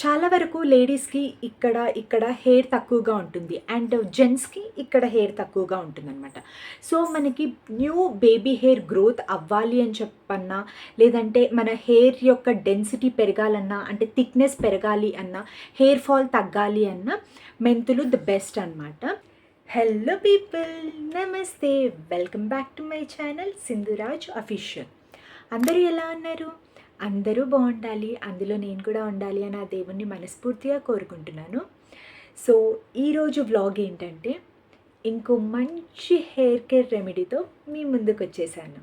చాలా వరకు లేడీస్కి ఇక్కడ ఇక్కడ హెయిర్ తక్కువగా ఉంటుంది. అండ్ జెంట్స్కి ఇక్కడ హెయిర్ తక్కువగా ఉంటుందన్నమాట. సో మనకి న్యూ బేబీ హెయిర్ గ్రోత్ అవ్వాలి అని చెప్పన్నా లేదంటే మన హెయిర్ యొక్క డెన్సిటీ పెరగాలన్నా అంటే థిక్నెస్ పెరగాలి అన్నా హెయిర్ ఫాల్ తగ్గాలి అన్నా మెంతులు ద బెస్ట్ అనమాట హలో పీపుల్ నమస్తే welcome back to my channel Sindhuraj official. అందరూ ఎలా ఉన్నారు? అందరూ బాగుండాలి అందులో నేను కూడా ఉండాలి అని ఆ దేవుణ్ణి మనస్ఫూర్తిగా కోరుకుంటున్నాను. సో ఈరోజు వ్లాగ్ ఏంటంటే ఇంకో మంచి హెయిర్ కేర్ రెమెడీతో మీ ముందుకు వచ్చేసాను.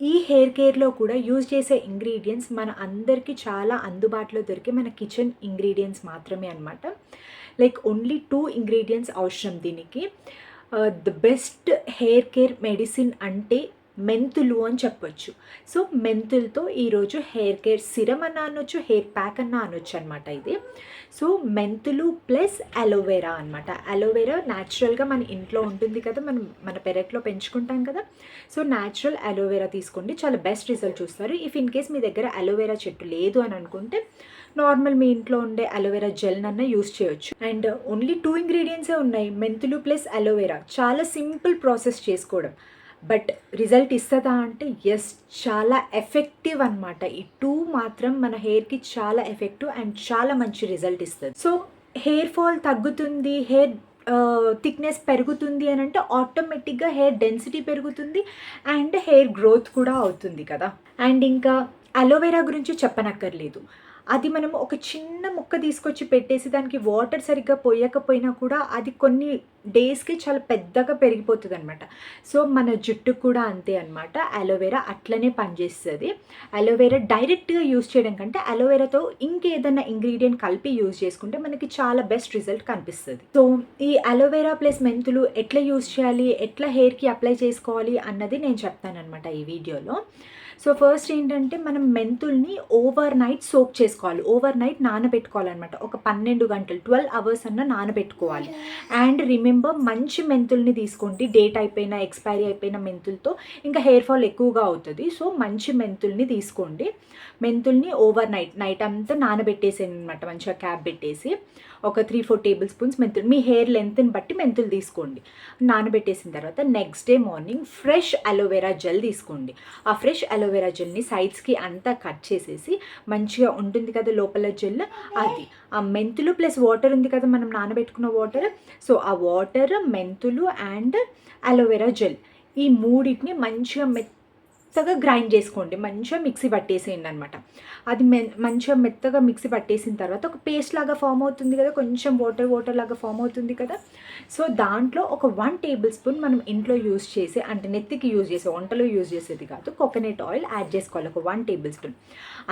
ఈ హెయిర్ కేర్లో కూడా యూజ్ చేసే ఇంగ్రీడియంట్స్ మన అందరికీ చాలా అందుబాటులో దొరికే మన కిచెన్ ఇంగ్రీడియంట్స్ మాత్రమే అనమాట లైక్ ఓన్లీ టూ ఇంగ్రీడియంట్స్ అవసరం దీనికి. The best hair care medicine అంటే మెంతులు అని చెప్పొచ్చు. సో మెంతులతో ఈరోజు హెయిర్ కేర్ సిరమ్ అన్న అనొచ్చు హెయిర్ ప్యాక్ అన్న అనొచ్చు అనమాట ఇది. సో మెంతులు ప్లస్ అలోవెరా అనమాట అలోవెరా న్యాచురల్గా మన ఇంట్లో ఉంటుంది కదా మనం మన పెరట్లో పెంచుకుంటాం కదా. సో న్యాచురల్ అలోవెరా తీసుకోండి. చాలా బెస్ట్ రిజల్ట్ చూస్తారు. ఇఫ్ ఇన్ కేస్ మీ దగ్గర అలోవెరా చెట్టు లేదు అని అనుకుంటే నార్మల్ మీ ఇంట్లో ఉండే అలోవెరా జెల్ అన్న యూస్ చేయొచ్చు. అండ్ ఓన్లీ టూ ఇంగ్రీడియంట్సే ఉన్నాయి మెంతులు ప్లస్ అలోవెరా. చాలా సింపుల్ ప్రాసెస్ చేసుకోవడం. బట్ రిజల్ట్ ఇస్తుందా అంటే ఎస్ చాలా ఎఫెక్టివ్ అనమాట ఈ టూ మాత్రం మన హెయిర్కి చాలా ఎఫెక్టివ్ అండ్ చాలా మంచి రిజల్ట్ ఇస్తుంది. సో హెయిర్ ఫాల్ తగ్గుతుంది హెయిర్ థిక్నెస్ పెరుగుతుంది అని అంటే ఆటోమేటిక్గా హెయిర్ డెన్సిటీ పెరుగుతుంది అండ్ హెయిర్ గ్రోత్ కూడా అవుతుంది కదా. అండ్ ఇంకా అలోవెరా గురించి చెప్పనక్కర్లేదు. అది మనం ఒక చిన్న ముక్క తీసుకొచ్చి పెట్టేసి దానికి వాటర్ సరిగ్గా పోయకపోయినా కూడా అది కొన్ని డేస్కి చాలా పెద్దగా పెరిగిపోతుంది అనమాట సో మన జుట్టు కూడా అంతే అనమాట అలోవెరా అట్లనే పనిచేస్తుంది. అలోవెరా డైరెక్ట్గా యూస్ చేయడం కంటే అలోవెరాతో ఇంకేదైనా ఇంగ్రీడియంట్ కలిపి యూజ్ చేసుకుంటే మనకి చాలా బెస్ట్ రిజల్ట్ కనిపిస్తుంది. సో ఈ అలోవెరా ప్లస్ మెంతులు ఎట్లా యూస్ చేయాలి? ఎట్లా హెయిర్కి అప్లై చేసుకోవాలి? అన్నది నేను చెప్తానమాట ఈ వీడియోలో సో ఫస్ట్ ఏంటంటే మనం మెంతుల్ని ఓవర్ నైట్ సోక్ చేసుకోవాలి. ఓవర్ నైట్ నానబెట్టుకోవాలన్నమాట. ఒక పన్నెండు గంటలు ట్వెల్వ్ అవర్స్ అన్న నానబెట్టుకోవాలి. అండ్ రిమెంబర్ మంచి మెంతుల్ని తీసుకోండి. డేట్ అయిపోయిన ఎక్స్పైరీ అయిపోయిన మెంతులతో. ఇంకా హెయిర్ ఫాల్ ఎక్కువగా అవుతుంది. సో మంచి మెంతుల్ని తీసుకోండి. మెంతుల్ని ఓవర్ నైట్ నైట్ అంతా నానబెట్టేసేయండి అనమాట మంచిగా క్యాప్ పెట్టేసి ఒక త్రీ ఫోర్ టేబుల్ స్పూన్స్ మెంతులు. మీ హెయిర్ లెంత్ని బట్టి మెంతులు తీసుకోండి. నానబెట్టేసిన తర్వాత next day morning fresh aloe vera gel తీసుకోండి. ఆ ఫ్రెష్ అలో అలోవెరా జెల్ని సైడ్స్కి అంతా కట్ చేసేసి మంచిగా ఉంటుంది కదా లోపల జెల్? అది. ఆ మెంతులు ప్లస్ వాటర్ ఉంది కదా మనం నానబెట్టుకున్న వాటర్ సో ఆ వాటర్ మెంతులు అండ్ అలోవెరా జెల్ ఈ మూడింటిని మంచిగా మెత్తగా గ్రైండ్ చేసుకోండి. మంచిగా మిక్సీ పట్టేసేయండి అనమాట అది మె మంచిగా మెత్తగా మిక్సీ పట్టేసిన తర్వాత ఒక పేస్ట్ లాగా ఫామ్ అవుతుంది కదా కొంచెం వాటర్ వాటర్ లాగా ఫామ్ అవుతుంది కదా. సో దాంట్లో ఒక వన్ టేబుల్ స్పూన్ మనం ఇంట్లో యూజ్ చేసే అంటే నెత్తికి యూజ్ చేసే వంటలో యూజ్ చేసేది కాదు కోకోనట్ ఆయిల్ యాడ్ చేసుకోవాలి ఒక వన్ టేబుల్ స్పూన్.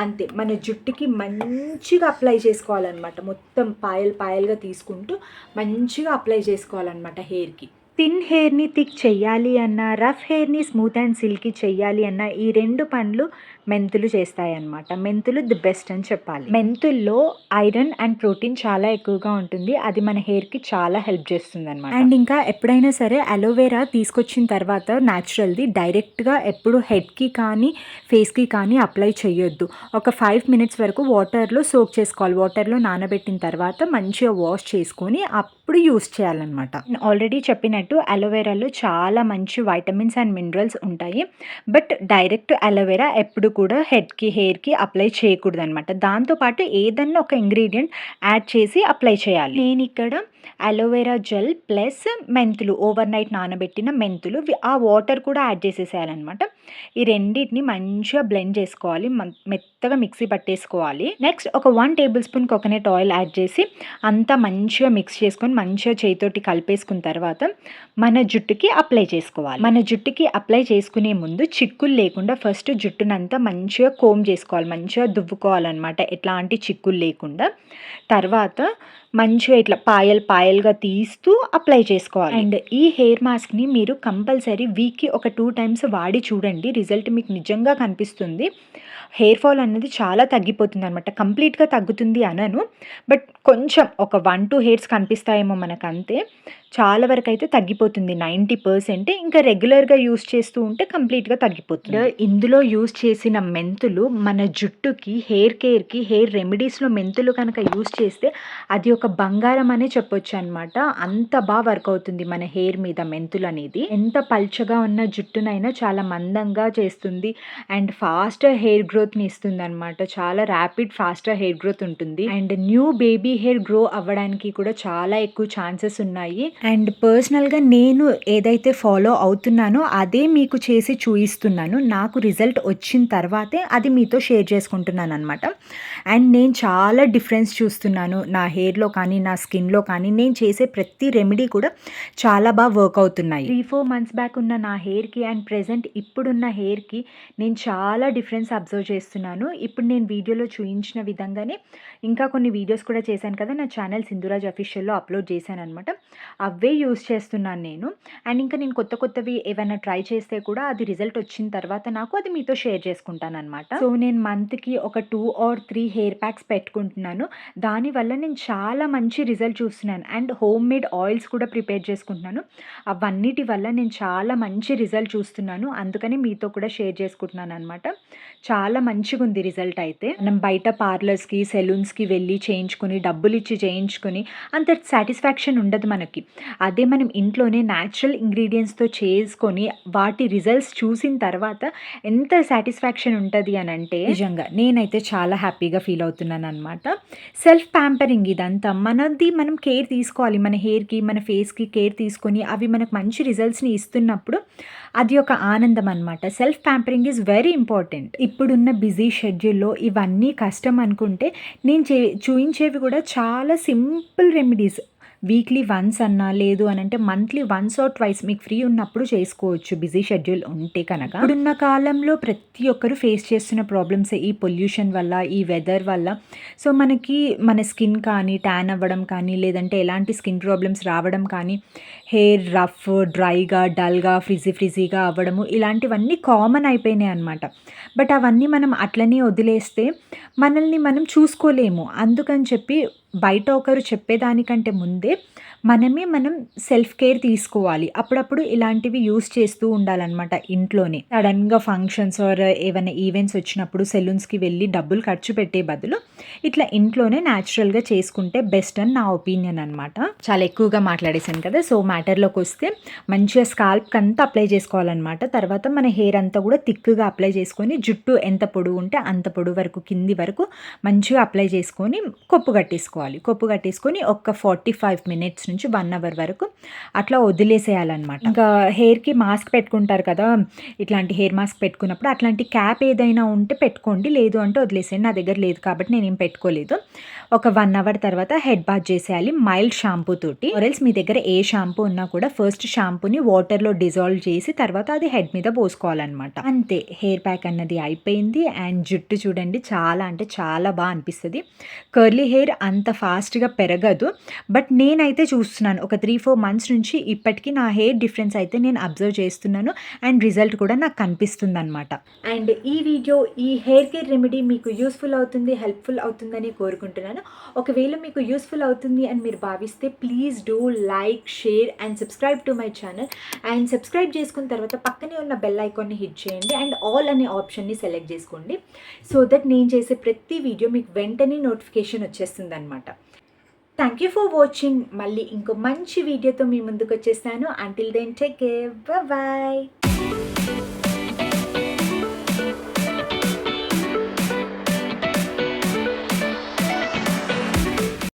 అంతే మన జుట్టుకి మంచిగా అప్లై చేసుకోవాలన్నమాట. మొత్తం పాయలు పాయలుగా తీసుకుంటూ మంచిగా అప్లై చేసుకోవాలన్నమాట హెయిర్కి. థిన్ హెయిర్ని థిక్ చెయ్యాలి అన్న రఫ్ హెయిర్ని స్మూత్ అండ్ సిల్కీ చెయ్యాలి అన్న ఈ రెండు పనులు మెంతులు చేస్తాయన్నమాట. మెంతులు ది బెస్ట్ అని చెప్పాలి. మెంతుల్లో ఐరన్ అండ్ ప్రోటీన్ చాలా ఎక్కువగా ఉంటుంది. అది మన హెయిర్కి చాలా హెల్ప్ చేస్తుంది అనమాట అండ్ ఇంకా ఎప్పుడైనా సరే అలోవెరా తీసుకొచ్చిన తర్వాత న్యాచురల్ది డైరెక్ట్గా ఎప్పుడు హెడ్కి కానీ ఫేస్కి కానీ అప్లై చేయొద్దు. ఒక ఫైవ్ మినిట్స్ వరకు వాటర్లో సోక్ చేసుకోవాలి. వాటర్లో నానబెట్టిన తర్వాత మంచిగా వాష్ చేసుకొని అప్పుడు యూస్ చేయాలన్నమాట. ఆల్రెడీ చెప్పినట్టు అలోవెరాలో చాలా మంచి వైటమిన్స్ అండ్ మినరల్స్ ఉంటాయి. బట్ డైరెక్ట్ అలోవెరా ఎప్పుడు కూడా హెడ్కి హెయిర్కి అప్లై చేయకూడదు అనమాట దాంతోపాటు ఏదన్నా ఒక ఇంగ్రీడియంట్ యాడ్ చేసి అప్లై చేయాలి. నేను ఇక్కడ అలోవెరా జెల్ ప్లస్ మెంతులు ఓవర్ నైట్ నానబెట్టిన మెంతులు ఆ వాటర్ కూడా యాడ్ చేసేసేయాలన్నమాట. ఈ రెండింటిని మంచిగా బ్లెండ్ చేసుకోవాలి మెత్తగా మిక్సీ పట్టేసుకోవాలి. నెక్స్ట్ ఒక one tablespoon coconut oil add చేసి అంతా మంచిగా మిక్స్ చేసుకొని మంచిగా చేతితోటి కలిపేసుకున్న తర్వాత మన జుట్టుకి అప్లై చేసుకోవాలి. మన జుట్టుకి అప్లై చేసుకునే ముందు చిక్కులు లేకుండా ఫస్ట్ జుట్టునంతా మంచిగా కోమ్ చేసుకోవాలి మంచిగా దువ్వుకోవాలన్నమాట ఎట్లాంటి చిక్కులు లేకుండా. తర్వాత మంచిగా ఇట్లా పాయల్ పాయల్గా తీస్తూ అప్లై చేసుకోవాలి. అండ్ ఈ హెయిర్ మాస్క్ని మీరు కంపల్సరీ వీక్కి ఒక టూ టైమ్స్ వాడి చూడండి. రిజల్ట్ మీకు నిజంగా కనిపిస్తుంది. హెయిర్ ఫాల్ అనేది చాలా తగ్గిపోతుంది అనమాట కంప్లీట్గా తగ్గుతుంది అనను. బట్ కొంచెం ఒక వన్ టూ హెయిర్స్ కనిపిస్తాయేమో మనకు అంతే చాలా వరకు అయితే తగ్గిపోతుంది. నైంటీ పర్సెంట్ ఇంకా రెగ్యులర్గా యూస్ చేస్తూ ఉంటే కంప్లీట్గా తగ్గిపోతుంది. ఇందులో యూస్ చేసిన మెంతులు మన జుట్టుకి హెయిర్ కేర్కి హెయిర్ రెమెడీస్లో మెంతులు కనుక యూస్ చేస్తే అది ఒక ఒక బంగారం అనే చెప్పొచ్చు అనమాట అంత బాగా వర్క్ అవుతుంది మన హెయిర్ మీద మెంతులు అనేది. ఎంత పల్చగా ఉన్న జుట్టునైనా చాలా మందంగా చేస్తుంది. అండ్ ఫాస్టర్ హెయిర్ గ్రోత్ని ఇస్తుంది అనమాట చాలా ర్యాపిడ్ ఫాస్టర్ హెయిర్ గ్రోత్ ఉంటుంది. And new baby hair grow అవ్వడానికి కూడా చాలా ఎక్కువ ఛాన్సెస్ ఉన్నాయి. అండ్ పర్సనల్గా నేను ఏదైతే ఫాలో అవుతున్నానో అదే మీకు చేసి చూపిస్తున్నాను నాకు రిజల్ట్ వచ్చిన తర్వాతే అది మీతో షేర్ చేసుకుంటున్నాను అనమాట అండ్ నేను చాలా డిఫరెన్స్ చూస్తున్నాను నా హెయిర్లో కానీ నా స్కిన్లో కానీ నేను చేసే ప్రతి రెమెడీ కూడా చాలా బాగా వర్క్ అవుతున్నాయి. త్రీ ఫోర్ మంత్స్ బ్యాక్ ఉన్న నా హెయిర్కి అండ్ ప్రెజెంట్ ఇప్పుడున్న హెయిర్కి నేను చాలా డిఫరెన్స్ అబ్జర్వ్ చేస్తున్నాను. ఇప్పుడు నేను వీడియోలో చూపించిన విధంగానే ఇంకా కొన్ని వీడియోస్ కూడా చేశాను కదా నా ఛానల్ సింధురాజ్ అఫీషియల్లో అప్లోడ్ చేశాను అనమాట అవే యూస్ చేస్తున్నాను నేను. అండ్ ఇంకా నేను కొత్త కొత్తవి ఏమైనా ట్రై చేస్తే కూడా అది రిజల్ట్ వచ్చిన తర్వాత నాకు అది మీతో షేర్ చేసుకుంటాను అనమాట సో నేను మంత్కి ఒక two or three hair packs పెట్టుకుంటున్నాను. దానివల్ల నేను చాలా మంచి రిజల్ట్ చూస్తున్నాను. అండ్ హోమ్ మేడ్ ఆయిల్స్ కూడా ప్రిపేర్ చేసుకుంటున్నాను. అవన్నిటి వల్ల నేను చాలా మంచి రిజల్ట్ చూస్తున్నాను. అందుకని మీతో కూడా షేర్ చేసుకుంటున్నాను అనమాట చాలా మంచిగా ఉంది రిజల్ట్ అయితే. మనం బయట పార్లర్స్కి సెలూన్స్కి వెళ్ళి చేయించుకుని డబ్బులు ఇచ్చి చేయించుకొని అంత సాటిస్ఫాక్షన్ ఉండదు మనకి. అదే మనం ఇంట్లోనే న్యాచురల్ ఇంగ్రీడియంట్స్తో చేసుకొని వాటి రిజల్ట్స్ చూసిన తర్వాత ఎంత సాటిస్ఫాక్షన్ ఉంటుంది అని అంటే నిజంగా నేనైతే చాలా హ్యాపీగా ఫీల్ అవుతున్నాను అనమాట సెల్ఫ్ ప్యాంపరింగ్ ఇదంతా మనది మనం కేర్ తీసుకోవాలి. మన హెయిర్కి మన ఫేస్కి కేర్ తీసుకొని అవి మనకు మంచి రిజల్ట్స్ని ఇస్తున్నప్పుడు అది ఒక ఆనందం అనమాట self pampering is very important ఇప్పుడున్న బిజీ షెడ్యూల్లో ఇవన్నీ కష్టం అనుకుంటే నేను చే చూయించేవి కూడా చాలా సింపుల్ రెమెడీస్ వీక్లీ వన్స్ అన్నా లేదు అని అంటే మంత్లీ వన్స్ ఆర్ ట్వైస్ మీకు ఫ్రీ ఉన్నప్పుడు చేసుకోవచ్చు. బిజీ షెడ్యూల్ ఉంటే కనుక. ఇప్పుడున్న కాలంలో ప్రతి ఒక్కరు ఫేస్ చేస్తున్న ప్రాబ్లమ్స్ ఈ పొల్యూషన్ వల్ల ఈ వెదర్ వల్ల. సో మనకి మన స్కిన్ కానీ ట్యాన్ అవ్వడం కానీ లేదంటే ఎలాంటి స్కిన్ ప్రాబ్లమ్స్ రావడం కానీ హెయిర్ రఫ్ డ్రైగా డల్గా ఫ్రిజీ ఫ్రిజీగా అవ్వడము ఇలాంటివన్నీ కామన్ అయిపోయినాయి అనమాట బట్ అవన్నీ మనం అట్లనే వదిలేస్తే మనల్ని మనం చూసుకోలేము. అందుకని చెప్పి బయట ఒకరు చెప్పేదానికంటే ముందే మనమే మనం సెల్ఫ్ కేర్ తీసుకోవాలి. అప్పుడప్పుడు ఇలాంటివి యూస్ చేస్తూ ఉండాలన్నమాట ఇంట్లోనే. సడన్గా ఫంక్షన్స్ ఆర్ ఏమైనా ఈవెంట్స్ వచ్చినప్పుడు సెలూన్స్కి వెళ్ళి డబ్బులు ఖర్చు పెట్టే బదులు ఇట్లా ఇంట్లోనే న్యాచురల్గా చేసుకుంటే బెస్ట్ అని నా ఒపీనియన్ అనమాట చాలా ఎక్కువగా మాట్లాడేశాను కదా సో మ్యాటర్లోకి వస్తే మంచిగా స్కాల్ప్కి అంతా అప్లై చేసుకోవాలన్నమాట. తర్వాత మన హెయిర్ అంతా కూడా థిక్గా అప్లై చేసుకొని జుట్టు ఎంత పొడువు ఉంటే అంత పొడువు వరకు కింది వరకు మంచిగా అప్లై చేసుకొని కొప్పు కట్టేసుకోవాలి. కొప్పు కట్టేసుకొని ఒక ఫార్టీ ఫైవ్ మినిట్స్ నుంచి వన్ అవర్ వరకు అట్లా వదిలేసేయాలన్నమాట. ఇంకా హెయిర్కి మాస్క్ పెట్టుకుంటారు కదా ఇట్లాంటి హెయిర్ మాస్క్ పెట్టుకున్నప్పుడు అట్లాంటి క్యాప్ ఏదైనా ఉంటే పెట్టుకోండి లేదు అంటే వదిలేసేయండి నా దగ్గర లేదు కాబట్టి నేను పెట్టుకోలేదు. ఒక వన్ అవర్ తర్వాత హెడ్ బాత్ చేసేయాలి మైల్డ్ షాంపూ తోటి. ఆరెల్స్ మీ దగ్గర ఏ షాంపూ ఉన్నా కూడా ఫస్ట్ షాంపూని వాటర్లో డిజాల్వ్ చేసి తర్వాత అది హెడ్ మీద పోసుకోవాలన్నమాట. అంతే హెయిర్ ప్యాక్ అన్నది అయిపోయింది అండ్ జుట్టు చూడండి చాలా అంటే చాలా బాగా అనిపిస్తుంది. కర్లీ హెయిర్ అంత ఫాస్ట్గా పెరగదు బట్ నేనైతే చూ చూస్తున్నాను. ఒక త్రీ ఫోర్ మంత్స్ నుంచి ఇప్పటికీ నా హెయిర్ డిఫరెన్స్ అయితే నేను అబ్జర్వ్ చేస్తున్నాను. అండ్ రిజల్ట్ కూడా నాకు కనిపిస్తుంది అనమాట అండ్ ఈ వీడియో ఈ హెయిర్ కేర్ రెమెడీ మీకు యూస్ఫుల్ అవుతుంది హెల్ప్ఫుల్ అవుతుందని కోరుకుంటున్నాను. ఒకవేళ మీకు యూస్ఫుల్ అవుతుంది అని మీరు భావిస్తే please do like share and subscribe to my channel and subscribe చేసుకున్న తర్వాత పక్కనే ఉన్న బెల్ ఐకాన్ని హిట్ చేయండి. అండ్ ఆల్ అనే ఆప్షన్ని సెలెక్ట్ చేసుకోండి. సో దట్ నేను చేసే ప్రతి వీడియో మీకు వెంటనే నోటిఫికేషన్ వచ్చేస్తుంది అనమాట థ్యాంక్ యూ ఫర్ వాచింగ్ మళ్ళీ ఇంకో మంచి వీడియోతో మీ ముందుకు వచ్చేస్తాను. Until then take care bye